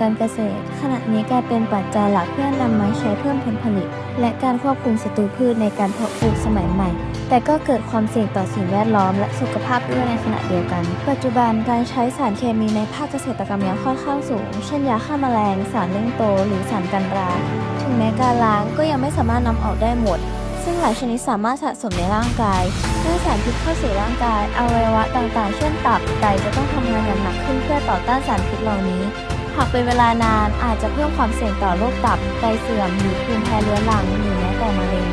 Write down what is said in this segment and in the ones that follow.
การเกษตร ขณะนี้กลายเป็นปัจจัยหลักเพื่อนำมาใช้เพิ่มผลผลิต และการควบคุมศัตรูพืชในการเพาะปลูกสมัยใหม่ แต่ก็เกิดความเสี่ยงต่อสิ่งแวดล้อมและสุขภาพด้วยในขณะเดียวกัน ปัจจุบันการใช้สารเคมีในภาคเกษตรกรรมยังค่อนข้างสูง เช่นยาฆ่าแมลง สารเร่งโต หรือสารกันรา ถึงแม้การล้างก็ยังไม่สามารถนำออกได้หมดซึ่งหลายชนิดสามารถสะสมในร่างกายเมื่อสารพิษเข้าสู่ร่างกายอวัยวะต่างๆ เช่นตับไตจะต้องทำงานอย่างหนักขึ้นเพื่อต่อต้านสารพิษเหล่านี้ หากเป็นเวลานานอาจจะเพิ่มความเสี่ยงต่อโรคตับไตเสื่อมหรือภูมิแพ้เรื้อรังหรือแม้แต่มะเร็ง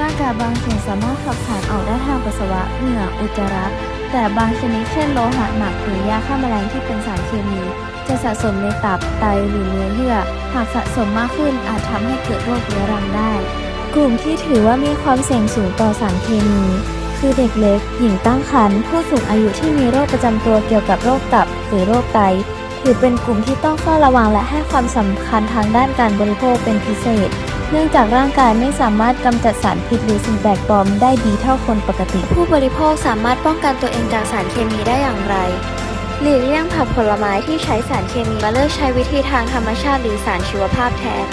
ร่างกายบางส่วนสามารถขับสารออกได้ทางปัสสาวะเหงื่ออุจจาระแต่บางชนิดเช่นโลหะหนักหรือยาฆ่าแมลงที่เป็นสารเคมี จะสะสมในตับไตหรือเนื้อเยื่อ หากสะสมมากขึ้นอาจทำให้เกิดโรคเรื้อรังได้ กลุ่มที่ถือว่ามีความเสี่ยงสูงต่อสารเคมี คือเด็กเล็ก หญิงตั้งครรภ์ผู้สูงอายุที่มีโรคประจำตัวเกี่ยวกับโรคตับหรือโรคไต ถือเป็นกลุ่มที่ต้องเฝ้าระวังและให้ความสำคัญทางด้านการบริโภคเป็นพิเศษ เนื่องจากร่างกายไม่สามารถกำจัดสารพิษหรือสิ่งแปลกปลอมได้ดีเท่าคนปกติ ผู้บริโภคสามารถป้องกันตัวเองจากสารเคมีได้อย่างไรหลีกเลี่ยงผักผลไม้ที่ใช้สารเคมีมาเลือกใช้วิธีทางธรรมชาติหรือสารชีวภาพแทน